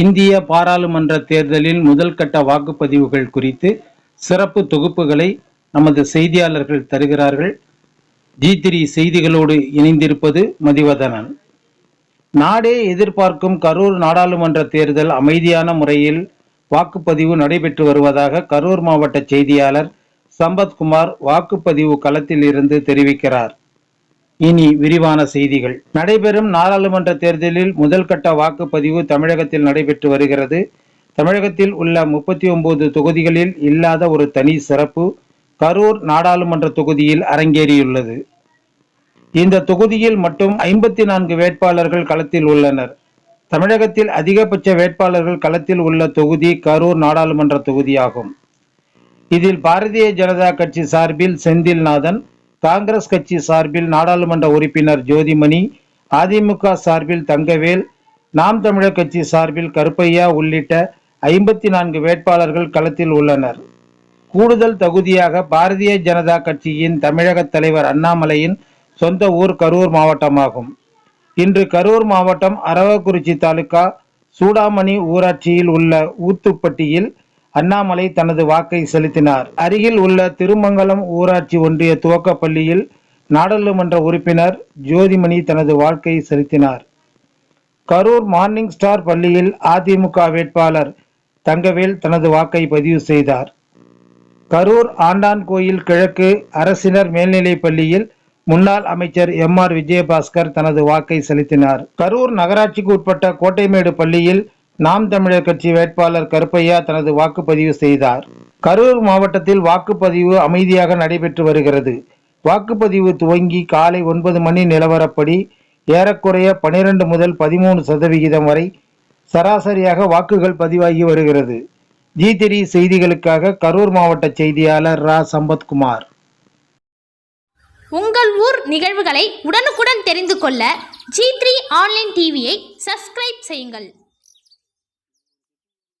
இந்திய பாராளுமன்ற தேர்தலில் முதல் கட்ட வாக்குப்பதிவுகள் குறித்து சிறப்பு தொகுப்புகளை நமது செய்தியாளர்கள் தருகிறார்கள். ஜி த்ரீ செய்திகளோடு இணைந்திருப்பது மதிவதனன். நாடே எதிர்பார்க்கும் கரூர் நாடாளுமன்ற தேர்தல் அமைதியான முறையில் வாக்குப்பதிவு நடைபெற்று வருவதாக கரூர் மாவட்ட செய்தியாளர் சம்பத்குமார் வாக்குப்பதிவு களத்தில் இருந்து தெரிவிக்கிறார். இனி விரிவான செய்திகள். நடைபெறும் நாடாளுமன்ற தேர்தலில் முதல் கட்ட வாக்குப்பதிவு தமிழகத்தில் நடைபெற்று வருகிறது. தமிழகத்தில் உள்ள முப்பத்தி ஒன்பது தொகுதிகளில் இல்லாத ஒரு தனி சிறப்பு கரூர் நாடாளுமன்ற தொகுதியில் அரங்கேறியுள்ளது. இந்த தொகுதியில் மட்டும் ஐம்பத்தி நான்கு வேட்பாளர்கள் களத்தில் உள்ளனர். தமிழகத்தில் அதிகபட்ச வேட்பாளர்கள் களத்தில் உள்ள தொகுதி கரூர் நாடாளுமன்ற தொகுதியாகும். இதில் பாரதிய ஜனதா கட்சி சார்பில் செந்தில்நாதன் காங்கிரஸ் கட்சி சார்பில் நாடாளுமன்ற உறுப்பினர் ஜோதிமணி அதிமுக சார்பில் தங்கவேல் நாம் தமிழர் கட்சி சார்பில் கருப்பையா உள்ளிட்ட ஐம்பத்தி நான்கு வேட்பாளர்கள் களத்தில் உள்ளனர். கூடுதல் தகுதியாக பாரதிய ஜனதா கட்சியின் தமிழக தலைவர் அண்ணாமலையின் சொந்த ஊர் கரூர் மாவட்டமாகும். இன்று கரூர் மாவட்டம் அரவக்குறிச்சி தாலுகா சூடாமணி ஊராட்சியில் உள்ள ஊத்துப்பட்டியில் அண்ணாமலை தனது வாக்கை செலுத்தினார். அருகில் உள்ள திருமங்கலம் ஊராட்சி ஒன்றிய துவக்கப் பள்ளியில் நாடாளுமன்ற உறுப்பினர் ஜோதிமணி தனது வாழ்க்கை செலுத்தினார். கரூர் மார்னிங் ஸ்டார் பள்ளியில் அதிமுக வேட்பாளர் தங்கவேல் தனது வாக்கை பதிவு செய்தார். கரூர் ஆண்டான் கோயில் கிழக்கு அரசினர் மேல்நிலைப் பள்ளியில் முன்னாள் அமைச்சர் எம் ஆர் விஜயபாஸ்கர் தனது வாக்கை செலுத்தினார். கரூர் நகராட்சிக்கு உட்பட்ட கோட்டைமேடு பள்ளியில் நாம் தமிழர் கட்சி வேட்பாளர் கருப்பையா தனது வாக்குப்பதிவு செய்தார். கரூர் மாவட்டத்தில் வாக்குப்பதிவு அமைதியாக நடைபெற்று வருகிறது. வாக்குப்பதிவு துவங்கி காலை ஒன்பது மணி நிலவரப்படி ஏறக்குறைய பனிரெண்டு முதல் பதிமூணு சதவிகிதம் வரை சராசரியாக வாக்குகள் பதிவாகி வருகிறது. ஜி திரி செய்திகளுக்காக கரூர் மாவட்ட செய்தியாளர் ரா. சம்பத்குமார். உங்கள் ஊர் நிகழ்வுகளை உடனுக்குடன் தெரிந்து கொள்ள ஜி த்ரீ ஆன்லைன் டிவியை சப்ஸ்கிரைப் செய்யுங்கள்.